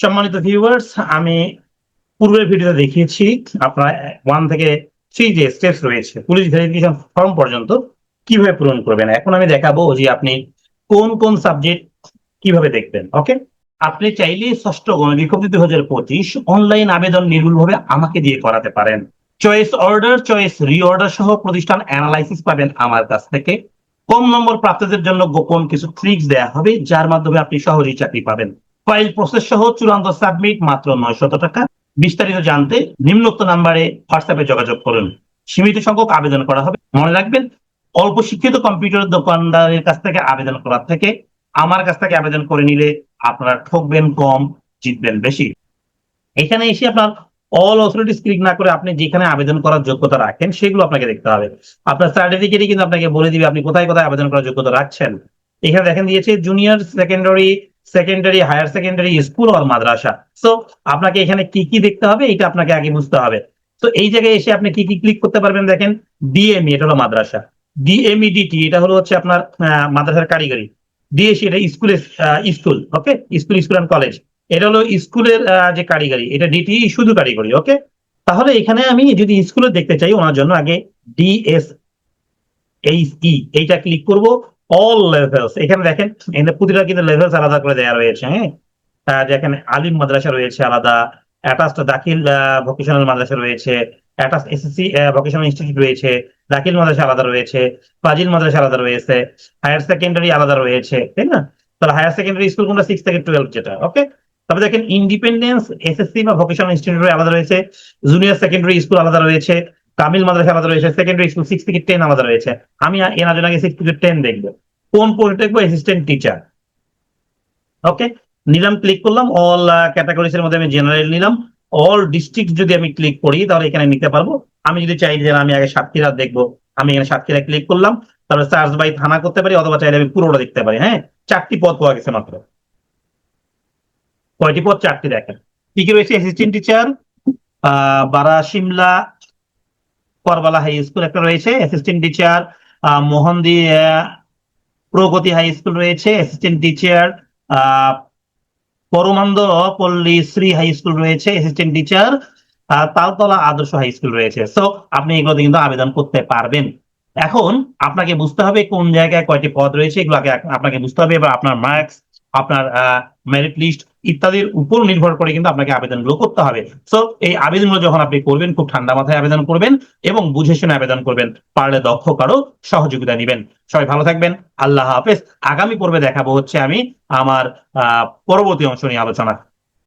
সম্মানিত ভিউয়ার্স আমি পূর্বের ভিডিওতে দেখিয়েছি আপনার ওয়ান থেকে থ্রি যে স্টেপস রয়েছে পুলিশ ভেরিফিকেশন ফর্ম পর্যন্ত কীভাবে পূরণ করবেন। এখন আমি দেখাবো যে আপনি কোন কোন সাবজেক্ট কীভাবে দেখবেন ওকে আপনি চাইলে ষষ্ঠ গণবিজ্ঞপ্তি দুই হাজার পঁচিশ অনলাইন আবেদন নির্ভুলভাবে আমাকে দিয়ে করাতে পারেন। চয়েস অর্ডার চয়েস রিঅর্ডার সহ প্রতিষ্ঠান অ্যানালাইসিস পাবেন আমার কাছ থেকে। কম নম্বর প্রাপ্তদের জন্য গোপন কিছু ট্রিক্স দেওয়া হবে, যার মাধ্যমে আপনি সহজেই চাকরি পাবেন। ফাইল প্রসেস সহ চূড়ান্ত সাবমিট মাত্র নয়শত টাকা। বিস্তারিত জানতে নিম্নোক্ত নাম্বারে হোয়াটসঅ্যাপে যোগাযোগ করুন। সীমিত সংখ্যক আবেদন করা হবে। মনে রাখবেন, অল্প শিক্ষিত কম্পিউটার দোকানদারের কাছ থেকে আবেদন করার থেকে আমার কাছ থেকে আবেদন করে নিলে আপনারা ঠকবেন কম, জিতবেন বেশি। এখানে এসে আপনার অল অথরিটিস ক্লিক না করে আপনি যেখানে আবেদন করার যোগ্যতা রাখেন, সেগুলো আপনাকে দেখতে হবে। আপনার সার্টিফিকেটই কিন্তু আপনাকে বলে দিবে আপনি কোথায় কোথায় আবেদন করার যোগ্যতা রাখছেন। এখানে দেখেন দিয়েছে junior secondary secondary higher secondary school আর মাদ্রাসা সো আপনাকে এখানে কি কি দেখতে হবে এটা আপনাকে আগে বুঝতে হবে। তো এই জায়গায় এসে আপনি কি কি ক্লিক করতে পারবেন দেখেন? ডিএমই এটা হলো মাদ্রাসা। ডিএমইডিটি এটা হলো হচ্ছে আপনার মাদ্রাসার কারিগরি। ডিএসি এটা স্কুলের school okay school school and college এটা হলো স্কুলের যে কারিগরি, এটা ডিটি শুধু কারিগরি ওকে তাহলে এখানে আমি যদি স্কুলে দেখতে চাই ওনার জন্য, আগে ডিএস এইচ ই এইটা ক্লিক করব। অল লেভেলস এখানে দেখেন, এখানে প্রতিটা কিন্তু লেভেলস আলাদা করে দেওয়া রয়েছে হ্যাঁ? যেখানে আলিম মাদ্রাসা রয়েছে আলাদা অ্যাটাচড দাখিল ভোকেশনাল মাদ্রাসা রয়েছে অ্যাটাচ এসএসসি ভোকেশনাল ইনস্টিটিউট রয়েছে, দাখিল মাদ্রাসা আলাদা রয়েছে, ফাজিল মাদ্রাসা আলাদা রয়েছে হায়ার সেকেন্ডারি আলাদা রয়েছে, তাই না? তাহলে হায়ার সেকেন্ডারি স্কুল কোনটা? সিক্স থেকে টুয়েলভ যেটা ওকে তবে দেখেন ইন্ডিপেন্ডেন্স এসএসসি বা ভোকেশনাল ইনস্টিটিউট আলাদা রয়েছে জুনিয়র সেকেন্ডারি স্কুল আলাদা রয়েছে তামিল মাদ্রাসা আলাদা রয়েছে সেকেন্ডারি স্কুল সিক্স থেকে টেন আলাদা রয়েছে। আমি জন্য আগে সিক্স থেকে টেন দেখব। কোন পোস্ট দেখব? অ্যাসিস্ট্যান্ট টিচার ওকে নিলাম ক্লিক করলাম অল ক্যাটাগরিজ এর মধ্যে আমি জেনারেল নিলাম। অল ডিস্ট্রিক্ট যদি আমি ক্লিক করি, তাহলে এখানে নিতে পারব। আমি যদি চাই যে আমি আগে সাতক্ষীরা দেখব, আমি এখানে সাতক্ষীরা ক্লিক করলাম তারপরে সার্চ বাই থানা করতে পারি, অথবা চাইলে আমি পুরোটা দেখতে পারি হ্যাঁ? চারটি পদ পাওয়া গেছে মাত্র। কয়টি পদ? চারটি দেখেন। কি কি রয়েছে? অ্যাসিস্ট্যান্ট টিচার বারা সিমলা করবালা হাই স্কুল একটা রয়েছে assistant teacher Mohanadi Pragati high school রয়েছে assistant teacher Paramanda Palli Shri high school রয়েছে assistant teacher Taltala Adarsha high school রয়েছে। সো আপনি এগুলোতে কিন্তু আবেদন করতে পারবেন। এখন আপনাকে বুঝতে হবে কোন জায়গায় কয়টি পদ রয়েছে এগুলোকে আপনাকে বুঝতে হবে, এবার আপনার মার্কস আপনার মেরিট লিস্ট ইত্যাদির উপর নির্ভর করে কিন্তু আপনাকে আবেদনগুলো করতে হবে। সো এই আবেদনগুলো যখন আপনি করবেন, খুব ঠান্ডা মাথায় আবেদন করবেন এবং বুঝে শুনে আবেদন করবেন। পারলে দক্ষ, কারও সহযোগিতা নেবেন। সবাই ভালো থাকবেন। আল্লাহ হাফেজ। আগামী পর্বে দেখাবো হচ্ছে আমি আমার পরবর্তী অংশ নিয়ে আলোচনা।